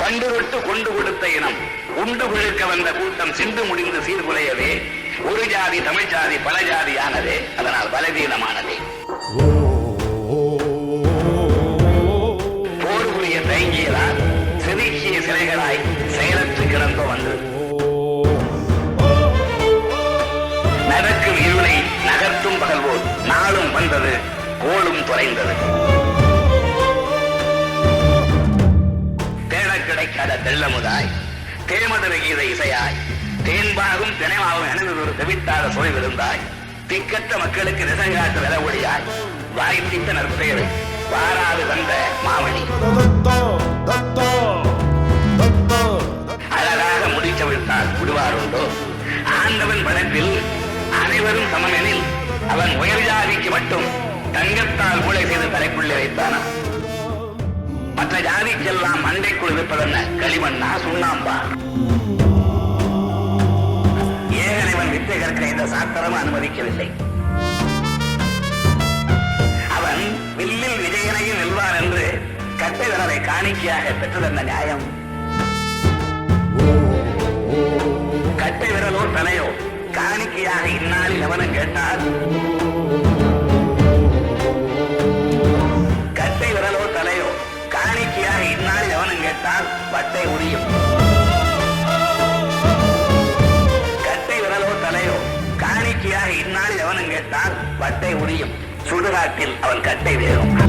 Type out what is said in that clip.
பண்டுரொட்டு கொண்டு கொடுத்த இனம். உண்டு விழுக்க வந்த கூட்டம் சிந்து முடிந்து சீர்குலையவே. ஒரு ஜாதி தமிழ் ஜாதி பல ஜாதியானதே. அதனால் பலவீனமானதே. போர் புரிய தயங்கியதால் செதுக்கிய சிலைகளாய் செயலற்று கிடந்து வந்தது நடக்கும் இருளை நகர்த்தும் பகல்வோர். நாளும் வந்தது கோளும் தொலைந்தது. கிடைக்காத தெள்ளமுதாய் கீத இசையாய். தேன்பாகும் தினைமாவும் எனது ஒரு தெவித்தாத சுவை விருந்தாய் திக்கற்ற மக்களுக்கு நிசங்காட்டு வில ஒளியாய் வாய் பிடித்த நற்பெயர் வாராது வந்த மாமணி. அழகாக முடிச்சவிழ்த்தால் விடுவாருண்டோ ஆண்டவன் படத்தில் அனைவரும் சமமெனில் அவன் உயர் ஜாதிக்கு மட்டும் தங்கத்தால் மூளை செய்து தலைக்குள்ளே வைத்தானா? மற்ற ஜாதிக்கெல்லாம் மண்டைக்குள் இருப்பதென்ன களிமண்ணா சுண்ணாம்பா? ஏகனைவன் வித்தை கற்க இந்த சாத்திரம் அனுமதிக்கவில்லை. அவன் வில்லில் விஜயனையும் வெல்வான் என்று கட்டை விரலை காணிக்கையாக பெற்றதென்ன நியாயம்? கட்டை விரலோ தலையோ காணிக்கையாக இந்நாளில் அவனும் கேட்டால் எவனும் பட்டை உரியும். கட்டை விரலோ தலையோ காணிக்கையாக இந்நாளில் எவனும் கேட்டால் பட்டை உரியும். சுடுகாட்டில் அவன் கட்டை வேறும்